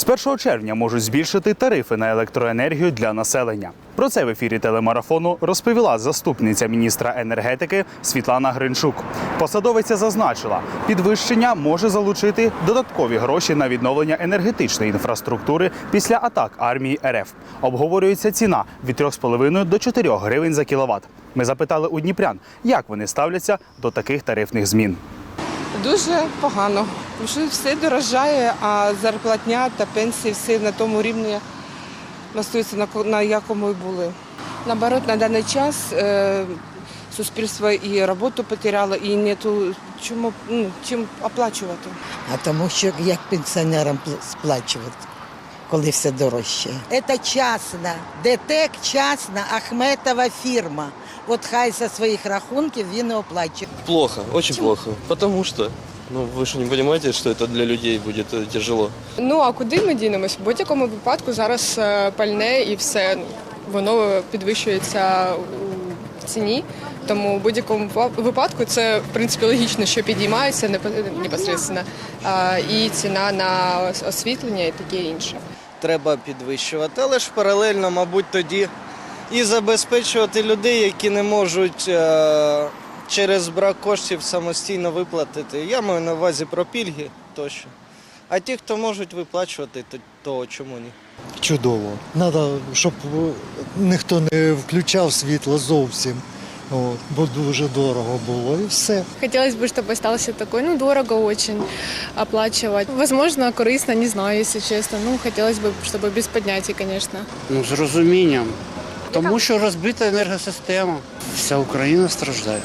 З 1 червня можуть збільшити тарифи на електроенергію для населення. Про це в ефірі телемарафону розповіла заступниця міністра енергетики Світлана Гринчук. Посадовиця зазначила, підвищення може залучити додаткові гроші на відновлення енергетичної інфраструктури після атак армії РФ. Обговорюється ціна від 3,5 до 4 гривень за кіловат. Ми запитали у дніпрян, як вони ставляться до таких тарифних змін. Дуже погано. Що все дорожає, а зарплатня та пенсії всі на тому рівні настаються на, якому і були. Наоборот, на даний час е, суспільство і роботу потеряло, і нету чому ну, чим оплачувати. А тому що як пенсіонерам сплачувати, коли все дорожче. Це частна, ДТЕК частна, Ахметова фірма. От хай зі своїх рахунків він і оплачує. Плохо, очень плохо. Потому что, ну вы же не понимаете, что это для людей будет э, тяжело. Ну а куди ми дінемось? В будь-якому випадку зараз е, пальне і все воно підвищується у ціні. Тому в будь-якому випадку це в принципі логічно, що підіймається непо- непосередньо і ціна на освітлення і таке інше. треба підвищувати, але ж паралельно, мабуть, тоді і забезпечувати людей, які не можуть е, через брак коштів самостійно виплатити. Я маю на увазі про пільги тощо. А ті, хто можуть виплачувати, то, то чому ні? чудово. Треба, щоб е, ніхто не включав світло зовсім. От, бо дуже дорого було і все. Хотелось бы, чтобы остался такой, ну, дорого очень оплачивать. Возможно, корыстно, не знаю, если честно. Ну, хотелось бы, чтобы без поднятий, конечно. Ну, з розумінням. Тому що розбита енергосистема. Вся Україна страждає.